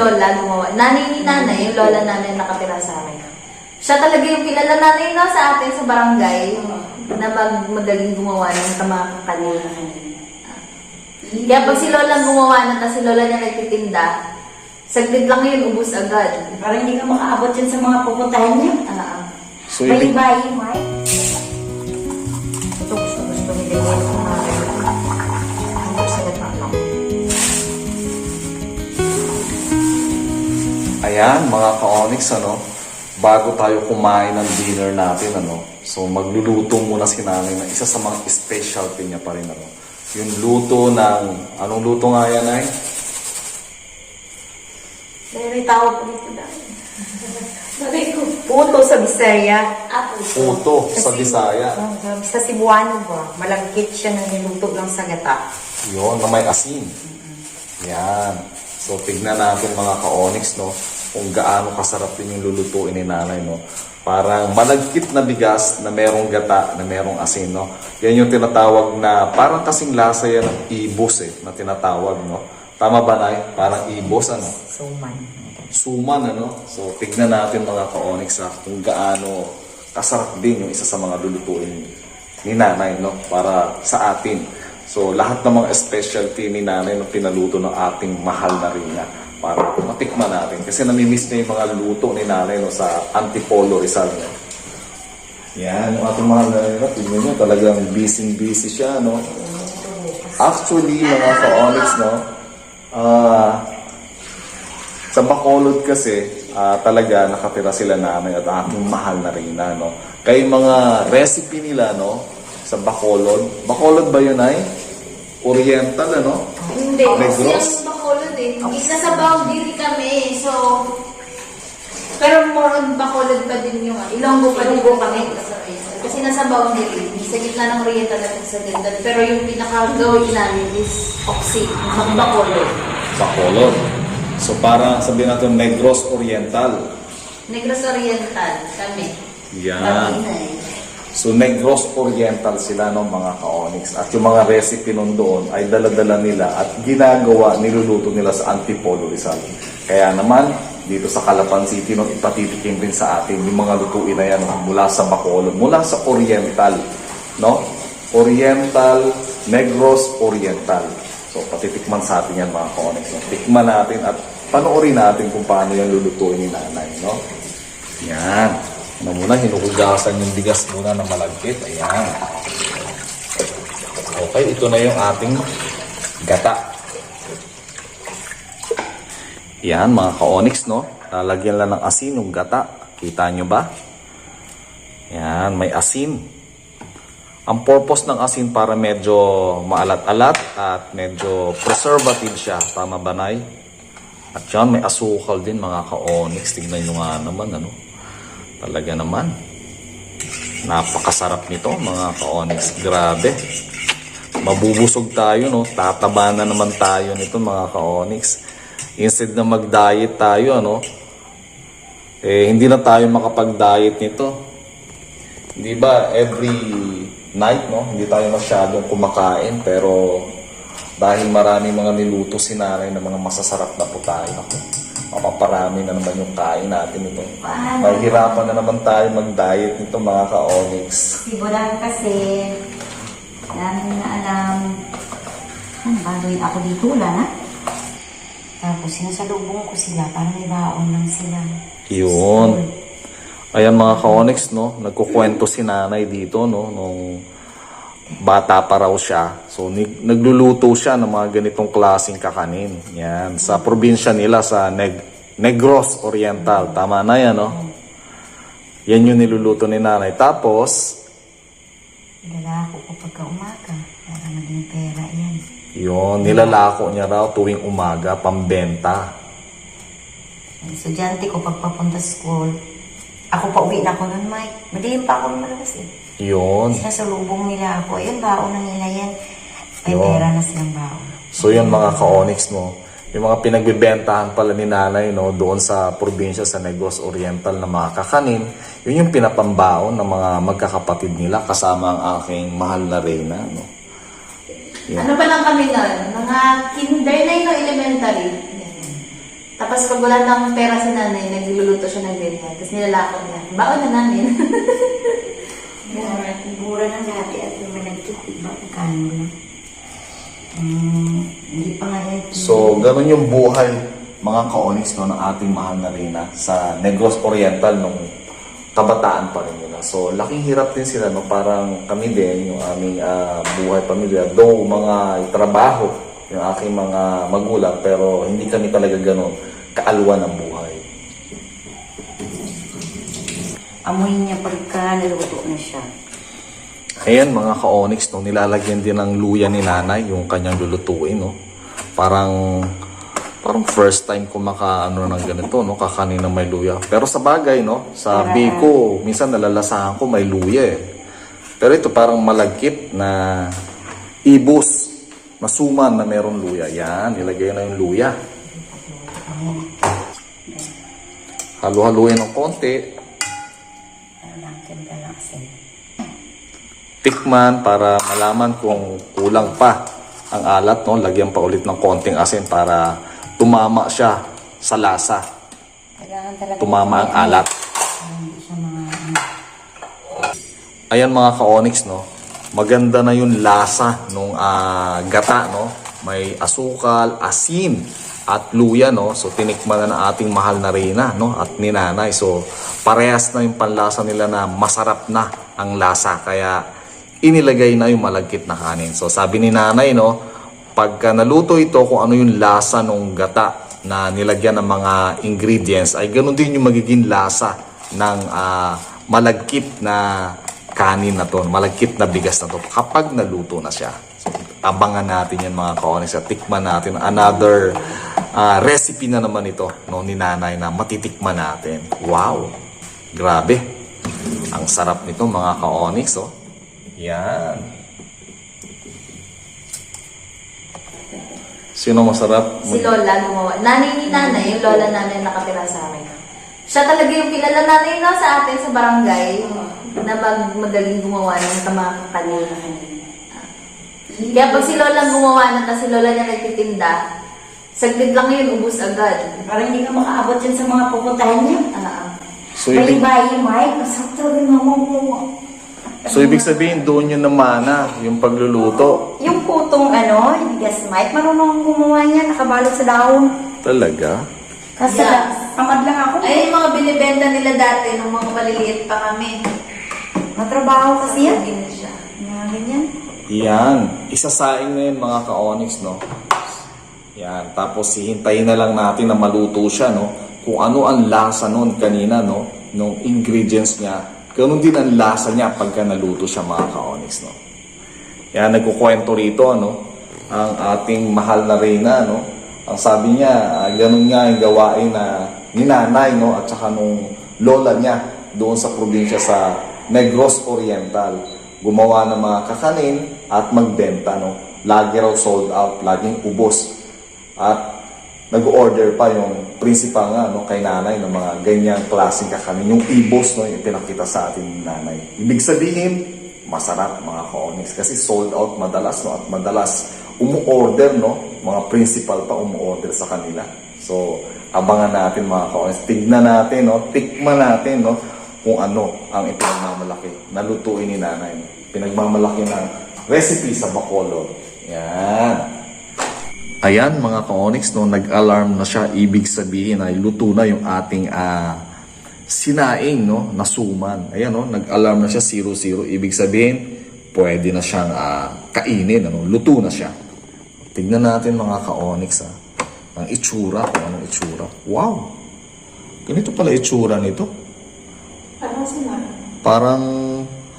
Lola gumawa. Nanay ni nanay, yung Lola nanay nakatira sa amin. Siya talaga yung kilala nanay no, sa atin sa barangay na mag magaling gumawa ng tamakakanin. Kaya pag si Lola gumawa na, tapos si Lola niya nagtitinda, saglit lang yun, ubus agad. Parang hindi ka makaabot yan sa mga pupuntahan niya. Ah, So, ibig, Bye-bye, Mark. Ito gusto gusto ni Dewey sa mga ayan, mga ka-onyx, ano, bago tayo kumain ng dinner natin, ano, so magluluto muna si nanay ng isa sa mga specialty niya pa rin, ano. Yung luto ng, anong luto nga yan, ay? May tawag po dito dahil. Puto sa Bisaya. Apple. Puto sa Bisaya. Oh, basta Cebuano ba? Malagkit siya na niluto lang sa gata. Yun, na may asin. Yan. So, tignan natin mga ka-onyx, no, kung gaano kasarap din yung lulutuin ni nanay, no. Parang malagkit na bigas na merong gata, na merong asin, no. Yan yung tinatawag na, parang kasing lasa yan ng ibos, eh, na tinatawag, no. Tama ba, Nay? Parang ibos, ano? Suman. Suman, ano? So, tignan natin mga ka-onyx, ha, kung gaano kasarap din yung isa sa mga lulutuin ni nanay, no? Para sa atin. So, lahat ng mga specialty ni nanay na pinaluto ng ating mahal na rina para matikman natin. Kasi namimiss niya yung mga luto ni nanay no, sa Antipolo Rizal. No? Yan, yung ating mahal na rina, tignan nyo, talagang busy-busy siya, no? Actually, mga ka-onyx, no? Ah, sa Bacolod kasi, ah, talaga nakatira sila namin at aking mahal na rina, no? Kaya mga recipe nila, no? Sa Bacolod. Bacolod ba yun ay? Oriental, ano? Hindi, Negros? Eh. Nasa boundary kami, so... Pero more on Bacolod pa din yung Ilonggo pa din kami. Kasi nasa boundary, sa gitna ng Oriental at sa Gandal. Pero yung pinaka-gawin namin is Oxy, sa Bacolod. Bacolod. So para sabihin natin Negros Oriental. Negros Oriental kami. Yan. So Negros Oriental sila no mga ka-onyx. At yung mga recipe nun doon ay dala-dala nila at ginagawa, niluluto nila sa Antipolo Rizal. Kaya naman, dito sa Calapan City, no, ipatitikim din sa atin yung mga lutuin na yan mula sa Bacolod, mula sa Oriental. No? Oriental, Negros Oriental. So patitikman sa atin yan mga ka-onyx. No? Tikman natin at panoorin natin kung paano yan lulutuin ni nanay. No? Yan. Ano muna, hinuhugasan yung bigas muna na malagkit. Ayan. Okay, ito na yung ating gata. Yan, mga ka-onyx, no? Lalagyan lang ng asin yung gata. Kita nyo ba? Yan, may asin. Ang purpose ng asin para medyo maalat-alat at medyo preservative siya. Tama ba, Nay? At yan, may asukal din mga ka-onyx. Tignan nyo nga naman, ano? Talaga naman. Napakasarap nito, mga ka-onyx. Grabe. Mabubusog tayo, no? Tataba na naman tayo nito, mga ka-onyx. Instead na mag-diet tayo, ano? Eh, hindi na tayo makapag-diet nito. Di ba, every night, no? Hindi tayo masyadong kumakain, pero dahil marami mga niluto si nanay ng mga masasarap na putahe, ako, mapaparami na naman yung kain natin ito. Mahihirapan na naman tayo mag-diet nito, mga ka-onyx. Si Budang kasi, dami na alam. Ano ba gawin ako dito? Wala na. Tapos sinasalubong ko sila para may baon lang sila. Yun. Ayan mga ka-onyx, no? Nagkukwento si nanay dito, no? Nung bata pa raw siya. So, nagluluto siya ng mga ganitong klaseng kakanin. Yan. Sa probinsya nila, sa Neg Negros Oriental. Tama na yan, no? Yan yung niluluto ni nanay. Tapos, Ilalako ko pagka umaga para maging pera yan. yun, nilalako niya raw tuwing umaga, pambenta. Ang estudyante ko pagpapunta sa school, ako pa uwi na ako nun, Mike. Madilim pa ako lumalabas eh. Yun. Sinasalubong nila ako. Ayun, baon na nila yan. May Yun. pera na silang baon. So yun mga ka-onyx no, yung mga pinagbibentahan pala ni nanay no, doon sa probinsya sa Negros Oriental na mga kakanin, yun yung pinapambaon ng mga magkakapatid nila kasama ang aking mahal na Reyna. No? Yan. Ano pa lang kami nun? Mga kinder na yun elementary. Tapos pag wala nang pera si nanay, nagluluto siya ng ganyan. Tapos nilalakot niya. Baon na namin. Mura, mura ng dati at yung malagkit, iba, kano lang. Hmm, hindi pa nga. So, ganun yung buhay mga ka-onyx no, ng ating mahal na Rina sa Negros Oriental nung kabataan pa rin nila. So, laking hirap din sila, no? parang kami din, yung aming ah, buhay pamilya. Though mga trabaho, yung aking mga magulang, pero hindi kami talaga ganun kaalwa ng buhay. Amoy niya pagka naluto na siya. Ayan mga ka-onyx, no, nilalagyan din ng luya ni nanay yung kanyang lulutuin. No? Parang parang first time ko maka ano ng ganito, no, kakanin may luya. Pero sa bagay, no, sa biko, minsan nalalasahan ko may luya eh. Pero ito parang malagkit na ibus, masuman na meron luya. Yan, nilagay na yung luya. Halo-haluin ng konti. Tikman para malaman kung kulang pa ang alat, no? Lagyan pa ulit ng konting asin para tumama siya sa lasa. Tumama ang alat. Ayan mga ka-onyx, no? Maganda na yung lasa nung ah, gata, no? May asukal, asin, at luya, no? So, tinikman na ng ating mahal na Reyna, no? At ni nanay. So, parehas na yung panlasa nila na masarap na ang lasa. Kaya, inilagay na yung malagkit na kanin. So, sabi ni nanay, no? Pagka naluto ito, kung ano yung lasa nung gata na nilagyan ng mga ingredients, ay ganun din yung magiging lasa ng ah, malagkit na kanin na to, malagkit na bigas na to kapag naluto na siya. Abangan natin yan mga kaonis at tikman natin another ah, recipe na naman ito no, ni nanay na matitikman natin. Wow! Grabe! Ang sarap nito mga ka-onyx, oh. Yan. Sino masarap? si Lola gumawa. Nanay ni nanay, yung lola namin nakatira sa amin. Siya talaga yung kilala nanay no, sa atin sa barangay na mag magaling gumawa ng tamang kanina. Kaya pag si Lola gumawa na, tapos si Lola niya nagtitinda, saglit lang yun, ubus agad. Parang hindi ka makaabot dyan sa mga pupuntahan niya. Ah, So, ibig, Mike. Talaga yung mamang mo. so, ibig sabihin, doon yun namana, yung pagluluto. Yung putong ano, bigas Mike, marunong gumawa niya, nakabalot sa daon. Talaga? Kasi Yeah. tamad lang ako. ayun yung mga binibenta nila dati nung mga maliliit pa kami. Matrabaho kasi yan. Ganyan siya. Mga ganyan. Yan. Isasaing na yun mga ka-onyx, no? Yan. Tapos hihintayin na lang natin na maluto siya, no? Kung ano ang lasa nun kanina, no? Nung ingredients niya. Ganun din ang lasa niya pagka naluto siya mga ka-onyx, no? Yan, nagkukwento rito, ano? Ang ating mahal na Reyna, no? Ang sabi niya, ah, ganun nga yung gawain na ni nanay, no? At saka nung lola niya doon sa probinsya sa Negros Oriental. Gumawa ng mga kakanin at magbenta, no? Lagi raw sold out, laging ubos. At nag-order pa yung principal nga no, kay nanay ng mga ganyang klaseng kakanin. Yung ibos no, yung pinakita sa atin ni nanay. Ibig sabihin, masarap mga ka-onyx kasi sold out madalas no at madalas umu-order no mga principal pa umu-order sa kanila so abangan natin mga ka-onyx tignan natin no tikman natin no kung ano ang ipinagmamalaki na lutuin ni nanay pinagmamalaki ng recipe sa Bacolod yan Ayan mga ka-onyx, no, nag-alarm na siya. Ibig sabihin ay luto na yung ating ah, sinaing, no, nasuman. Ayan, no, nag-alarm na siya 00. Ibig sabihin, pwede na siyang ah, kainin, ano, luto na siya. Tignan natin mga ka-onyx, ah. Ang itsura, kung anong itsura. Wow! Ganito pala itsura nito. Parang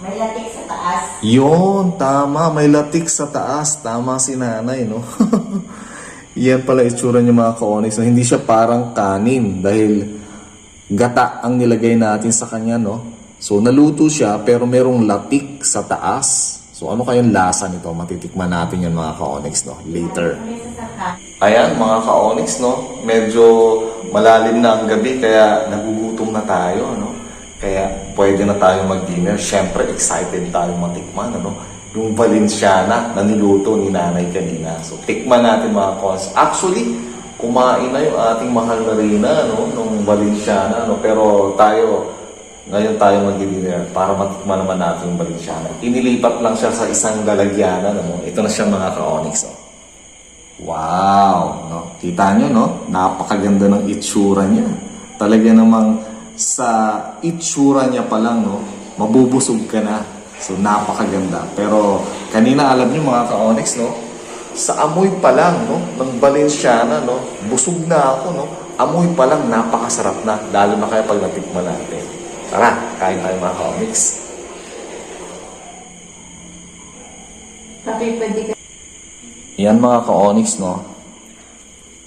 May latik sa taas. Yon, tama. May latik sa taas. Tama si nanay, no? Yan pala itsura niya mga ka-onyx. No? Hindi siya parang kanin dahil gata ang nilagay natin sa kanya, no? So, naluto siya pero merong latik sa taas. So, ano kayang lasa nito? Matitikman natin yan mga ka-onyx, no? Later. Ayan, mga ka-onyx, no? Medyo malalim na ang gabi kaya nagugutom na tayo, no? Kaya pwede na tayo mag-dinner. Siyempre, excited tayo matikman, ano? Yung Valenciana na niluto ni nanay kanina. So, tikman natin mga ka-onyx. Actually, kumain na yung ating mahal na Rina, no? Nung Valenciana, no? Pero tayo, ngayon tayo mag-dinner para matikman naman natin yung Valenciana. Inilipat lang siya sa isang lalagyanan, no? Ito na siya mga ka-onyx, no? Wow! No? Kita nyo, no? Napakaganda ng itsura niya. Talaga namang sa itsura niya pa lang, no? Mabubusog ka na. So, napakaganda. Pero, kanina alam nyo mga ka-onyx, no? Sa amoy pa lang, no? Ng Valenciana, no? Busog na ako, no? Amoy pa lang, napakasarap na. Lalo na kaya pag natikman natin. Tara, kain tayo mga ka-onyx. Tapi pwede ka. Yan mga ka-onyx, no?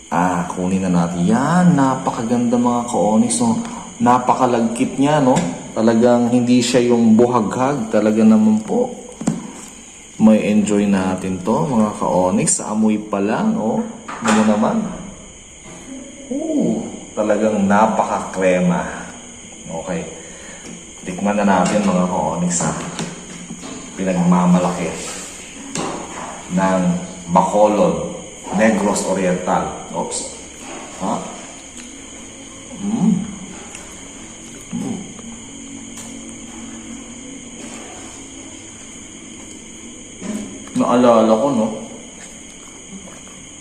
Ah, kunin na natin. Yan, napakaganda mga ka-onyx, no? Napakalagkit niya, no? Talagang hindi siya yung buhaghag. Talaga naman po. May enjoy natin to, mga ka-onyx. Sa amoy pa lang, oh. Ano naman? Ooh, talagang napaka-krema. Okay. Tikman na natin mga ka-onyx, ha? Pinagmamalaki ng Bacolod Negros Oriental. Oops. Ha? Mm. Mm. Naalala ko, no?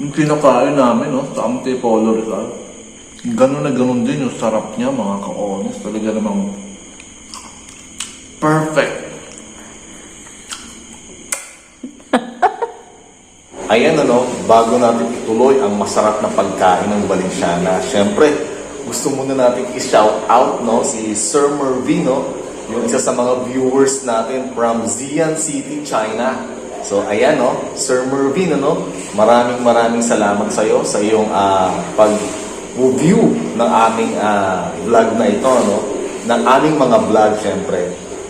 Yung kinakain namin, no? Sa Antipolo Rizal. Ganun na ganun din yung sarap niya, mga ka-honest. Talaga namang perfect. Ayan ano, bago natin ituloy ang masarap na pagkain ng Valenciana, syempre, gusto muna natin i-shout out no, si Sir Mervino, yung isa sa mga viewers natin from Xi'an City, China. So ayan no, Sir Mervino no, maraming maraming salamat sa iyo sa iyong ah, pag-view ng aming ah, vlog na ito no, ng aming mga vlog syempre.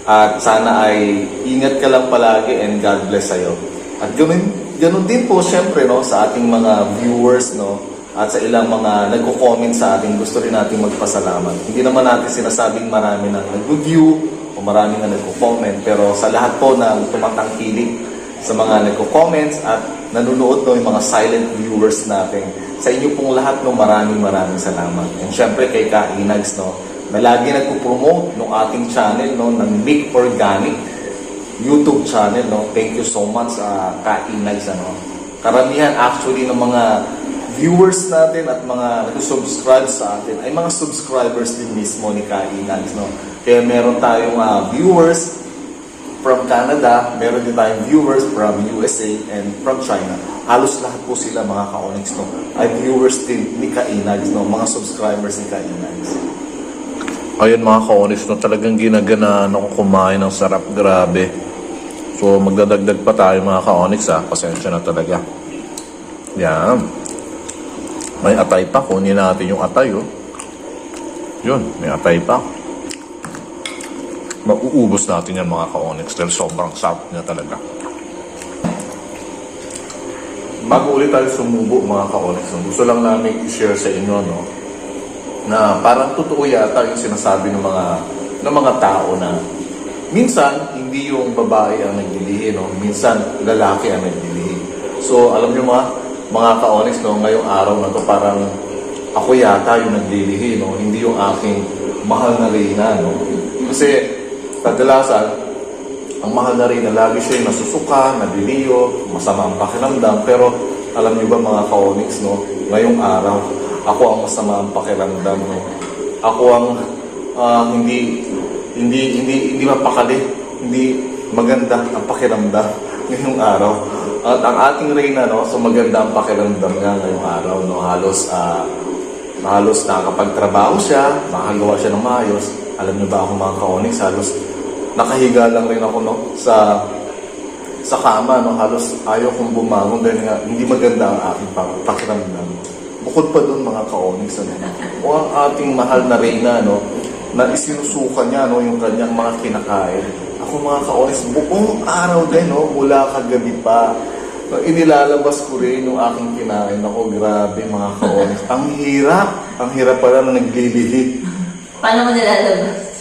At sana ay ingat ka lang palagi and God bless sa iyo. At ganun, ganun din po syempre no, sa ating mga viewers no, at sa ilang mga nagko-comment sa atin, gusto rin natin magpasalamat. Hindi naman natin sinasabing marami na nag-view o marami na nagko-comment, pero sa lahat po ng tumatangkilik sa mga nagko-comments at nanonood no, yung mga silent viewers natin, sa inyo pong lahat no, maraming maraming salamat. And syempre kay Ka Inags, no, na lagi nagpo-promote ng ating channel no, ng Big Organic YouTube channel, no? Thank you so much, uh, Kainags, ano? Karamihan actually ng mga viewers natin at mga nag-subscribe sa atin ay mga subscribers din mismo ni Kainags, no? Kaya meron tayong uh, viewers from Canada, meron din tayong viewers from USA and from China. Halos lahat po sila mga ka-Onyx, no? Ay viewers din ni Kainags, no? Mga subscribers ni Kainags. Ayun mga ka-Onyx, no? Talagang ginaganaan ako kumain ng sarap, grabe. So, magdadagdag pa tayo mga ka-onyx ha. Pasensya na talaga. Yan. May atay pa. Kunin natin yung atay oh. Yun, may atay pa. Mauubos natin yan mga ka-onyx dahil sobrang sarap niya talaga. Bago ulit tayo sumubo mga ka-onyx, gusto lang namin i-share sa inyo no, na parang totoo yata yung sinasabi ng mga ng mga tao na minsan hindi yung babae ang naglilihi no minsan lalaki ang naglilihi so alam niyo mga mga ka-onyx no ngayong araw na to parang ako yata yung naglilihi no hindi yung aking mahal na reyna no kasi kadalasan ang mahal na reyna lagi siya nasusuka naliliyo masama ang pakiramdam. Pero alam niyo ba mga ka-onyx no? Ngayong araw ako ang masama ang pakiramdam no? Ako ang ah, hindi hindi hindi hindi mapakali, hindi maganda ang pakiramdam ngayong araw. At ang ating reyna no, so maganda ang pakiramdam niya ngayong araw no, halos ah, halos nakakapagtrabaho siya, makagawa siya ng maayos. Alam niyo ba ako mga ka-onyx, halos nakahiga lang rin ako no sa sa kama no, halos ayaw kong bumangon dahil nga hindi maganda ang aking pa- pakiramdam. Bukod pa doon mga ka-onyx ano, o ang ating mahal na reyna no, na isinusuka niya no, yung kanyang mga kinakain. Ako mga ka-onyx, buong araw din, no, mula kagabi pa, no, inilalabas ko rin yung aking kinain. Ako, grabe mga ka-onyx. ang hirap. Ang hirap pala na naglilihi. Paano mo nilalabas?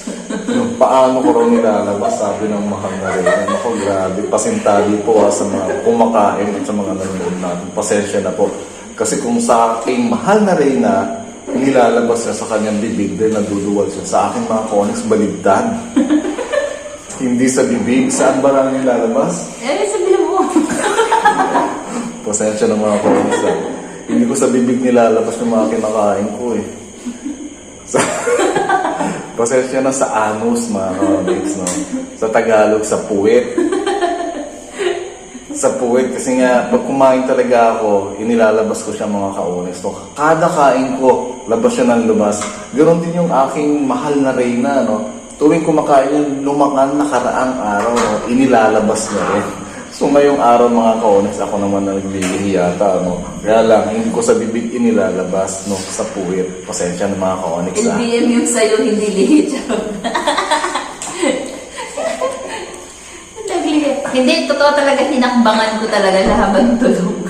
Yung paano ko raw nilalabas, sabi ng mahal na rin. Ako, grabe. Pasintabi po ha, sa mga kumakain at sa mga nanonood natin. Pasensya na po. Kasi kung sa aking mahal na Reyna, nilalabas niya sa kanyang bibig dahil naduduwal siya. Sa aking mga Onyx, baligtad. Hindi sa bibig. Saan ba lang nilalabas? Eh, sabihin mo. Pasensya ng mga Onyx. ah. Hindi ko sa bibig nilalabas yung mga kinakain ko eh. Pasensya na sa anus mga Onyx, no? Sa Tagalog, sa puwet. sa puwet kasi nga pag kumain talaga ako, inilalabas ko siya mga ka-Onyx. So, kada kain ko, labas siya ng lumabas. Ganon din yung aking mahal na Reyna, no? Tuwing kumakain yun, lumakan nakaraang araw, no? inilalabas niya rin. So ngayong araw mga ka-Onyx, ako naman na nagbibigay yata, no? Kaya lang, hindi ko sa bibig inilalabas, no? Sa puwet. Pasensya ng mga ka-Onyx, ah. LBM yung sa'yo, hindi lihit. Naglihit. Hindi, totoo talaga, hinakbangan ko talaga na habang tulog.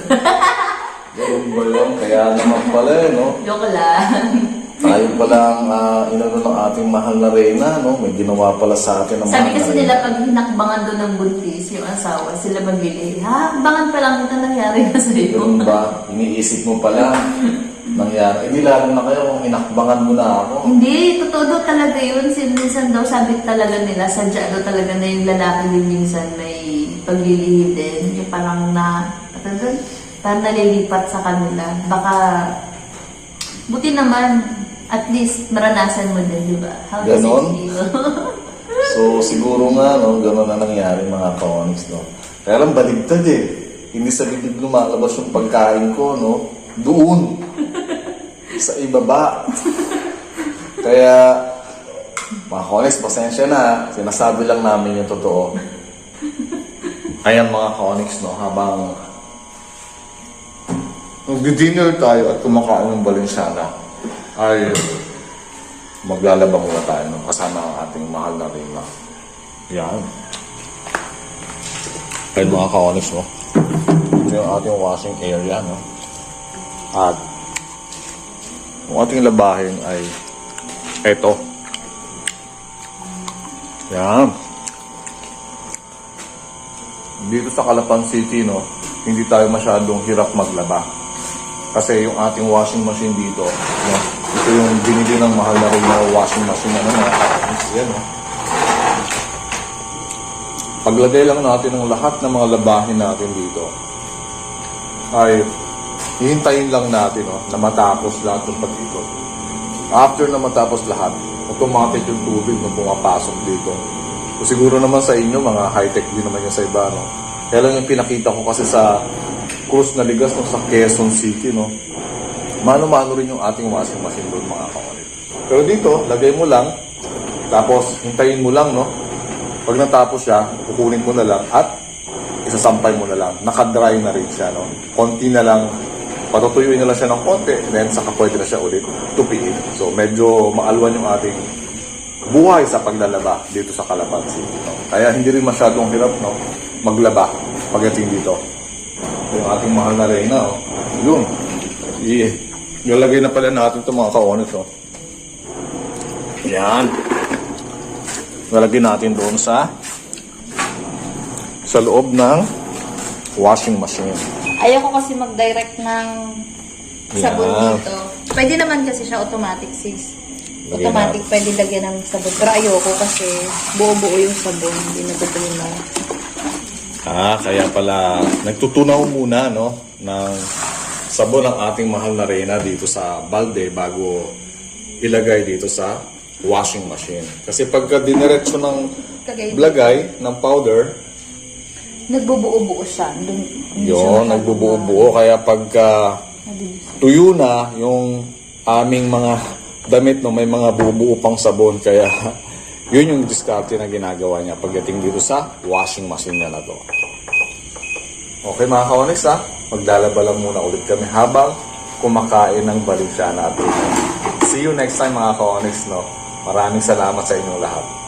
Ganun ba yun? Kaya naman pala, eh, no? Joke lang. Tayo pala ang uh, inano ng ating mahal na Reyna, no? May ginawa pala sa atin ng Sabi mahal kasi na Reyna. nila, pag hinakbangan doon ng buntis, yung asawa, sila magbili. Ha, hakbangan pa lang kita nangyari na sa'yo. Ganun ba? Iniisip mo pala nangyari. Hindi lalo na kayo kung inakbangan mo na ako. Hindi, totoo daw talaga yun. Sin- Minsan daw sabi talaga nila, sadya daw talaga na yung lalaki din minsan may paglilihid din. Yung parang na, ano doon? Parang nalilipat sa kanila. Baka, buti naman, at least maranasan mo din, di ba? How does Ganon? it feel? So, siguro nga, no, gano'n na nangyari mga ka-Onyx, no. Kaya lang baligtad eh. Hindi sa bibig lumalabas yung pagkain ko, no. Doon. sa ibaba. Kaya, mga ka-Onyx, pasensya na. Sinasabi lang namin yung totoo. Ayan mga ka-Onyx, no, habang nag-dinner tayo at kumakain ng Balenciaga, ay maglalaba muna tayo no? kasama ang ating mahal na Rina. Yan. Ayun mga ka-onyx mo. Ito yung ating washing area. No? At yung ating labahin ay eto. Yan. Dito sa Calapan City, no, hindi tayo masyadong hirap maglaba. Kasi yung ating washing machine dito, no, ito yung binili ng mahal na rin washing machine na mga. Yan, no. Paglagay lang natin ng lahat ng mga labahin natin dito, ay hihintayin lang natin no, na matapos lahat ng pag-ikot. After na matapos lahat, automatic yung tubig na pumapasok dito. So siguro naman sa inyo, mga high-tech din naman yung sa iba, no? Kaya lang yung pinakita ko kasi sa cruise na ligas no, sa Quezon City, no? Mano-mano rin yung ating washing machine doon, mga kawalit. Pero dito, lagay mo lang, tapos hintayin mo lang, no? Pag natapos siya, kukunin mo na lang at isasampay mo na lang. Nakadry na rin siya, no? Konti na lang, patutuyuin na lang siya ng konti, then saka pwede na siya ulit tupiin. So, medyo maalwan yung ating buhay sa paglalaba dito sa Calapan City. No? Kaya hindi rin masyadong hirap no? maglaba pagdating dito. Yung ating mahal na Reyna, oh. yun. I Ilalagay na pala natin itong mga kaonis. Oh. Yan. Ilalagay natin doon sa sa loob ng washing machine. Ayoko kasi mag-direct ng sabon Yeah. dito. Pwede naman kasi siya automatic, sis. Lagyan Automatic pwede lagyan ng sabon. Pero ayoko kasi buo-buo yung sabon. Hindi natutunaw. Ah, kaya pala nagtutunaw muna no ng sabon ng ating mahal na Reyna dito sa balde bago ilagay dito sa washing machine. Kasi pagka diniretso ng blagay ng powder, Nagbubuo-buo siya. Dun, masyadong nagbubuo-buo kaya pagka tuyo na yung aming mga damit no may mga bubuo pang sabon kaya yun yung diskarte na ginagawa niya pagdating dito sa washing machine niya na to. Okay mga kaonis ha, maglalaba lang muna ulit kami habang kumakain ng Balenciana at Rina. See you next time mga kaonis no. Maraming salamat sa inyong lahat.